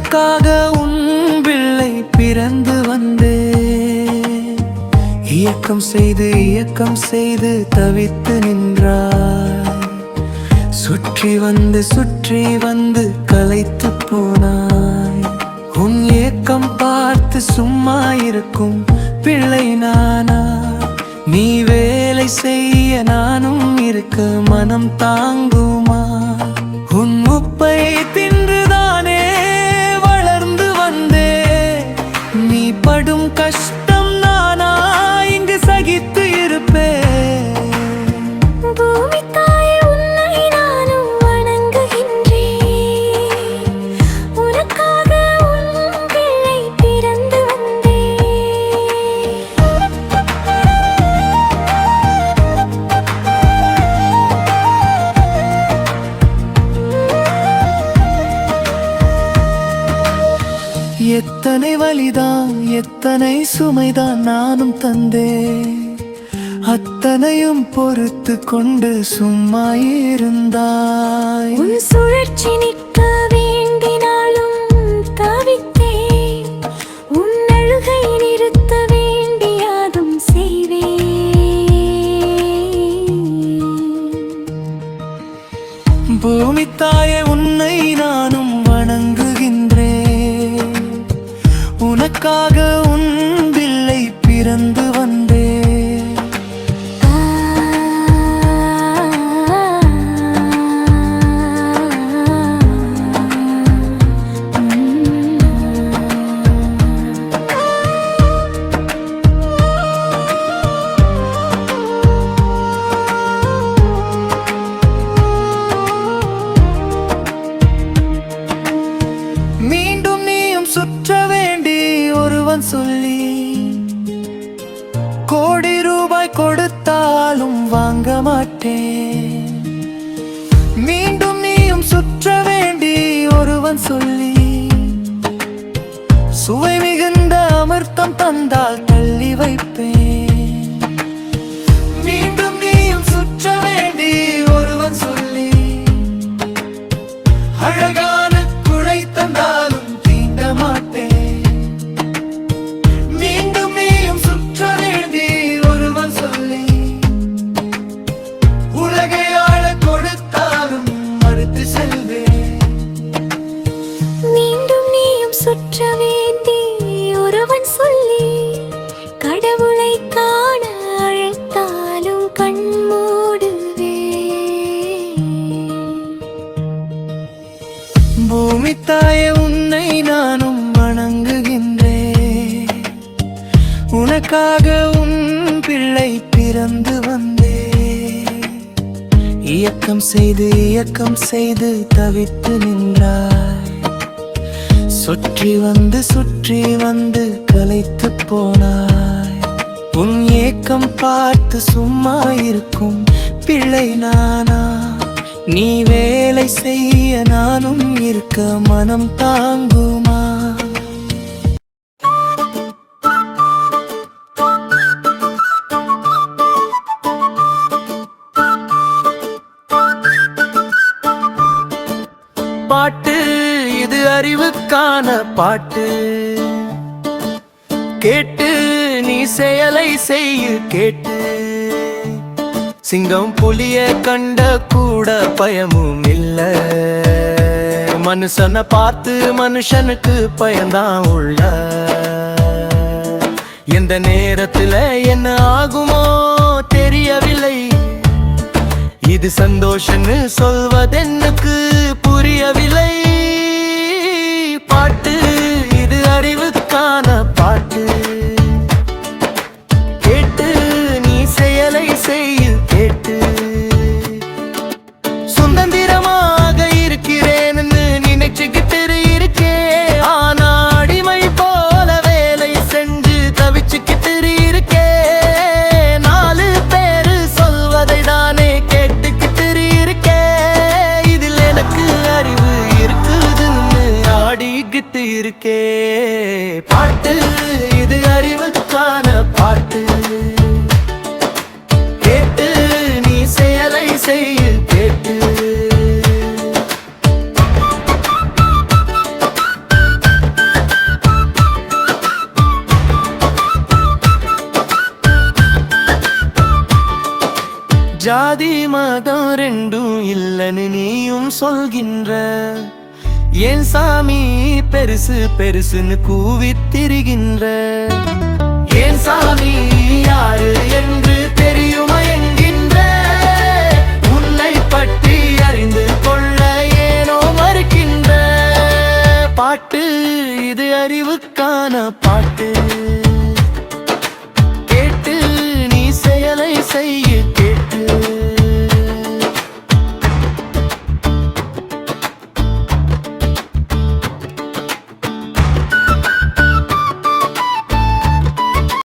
எனக்காக உன் பிள்ளை பிறந்து வந்தே. இயக்கம் செய்து இயக்கம் செய்து தவித்து நின்றார் சுற்றி வந்து சுற்றி வந்து கலைத்து போனாய். உன் இயக்கம் பார்த்து சும்மா இருக்கும் பிள்ளை நானா? நீ வேலை செய்ய நானும் இருக்க மனம் தாங்குமா? எத்தனை வழிதான் எத்தனை சுமைதான் நானும் தந்தேன். அத்தனையும் பொறுத்து கொண்டு சும்மா இருந்தாய். உன் சுழற்சி நிற்க உனக்காக உன் பிள்ளை பிறந்து கோடி ரூபாய் கொடுத்தாலும் வாங்க மாட்டேன். மீண்டும் நீயும் சுற்ற வேண்டி ஒருவன் சொல்லி சுவை மிகுந்த அமிர்தம் தந்தால் தள்ளி வைப்பேன். அழகா இயக்கம் செய்து இயக்கம் செய்து தவித்து நின்றாய். சுற்றி வந்து சுற்றி வந்து கலைத்து போனாய். உன் ஏக்கம் பார்த்து சும்மா இருக்கும் பிள்ளை நானா? நீ வேலை செய்ய நானும் இருக்க மனம் தாங்குமா? பாட்டு. கேட்டு நீ செயலை செய்ய கேட்டு. சிங்கம் புலிய கண்ட கூட பயமும் இல்ல. மனுஷனை பார்த்து மனுஷனுக்கு பயந்தான் உள்ள. எந்த நேரத்துல என்ன ஆகுமோ தெரியவில்லை. இது சந்தோஷன்னு சொல்வதென்னுக்கு இருக்கே. பாட்டு இது அறிவுக்கான பாட்டு. கேட்டு நீ செயலை செய்ய கேட்டு. ஜாதி மதம் ரெண்டும் இல்லைன்னு நீயும் சொல்கின்ற ஏன் சாமி பெருசு பெருசுன்னு கூவித் திரிகின்ற என் சாமி யாரு என்று தெரியுமா என்கின்ற. உன்னை பற்றி அறிந்து கொள்ள ஏனோ மறுக்கின்ற. பாட்டு இது அறிவுக்கான பாட்டு.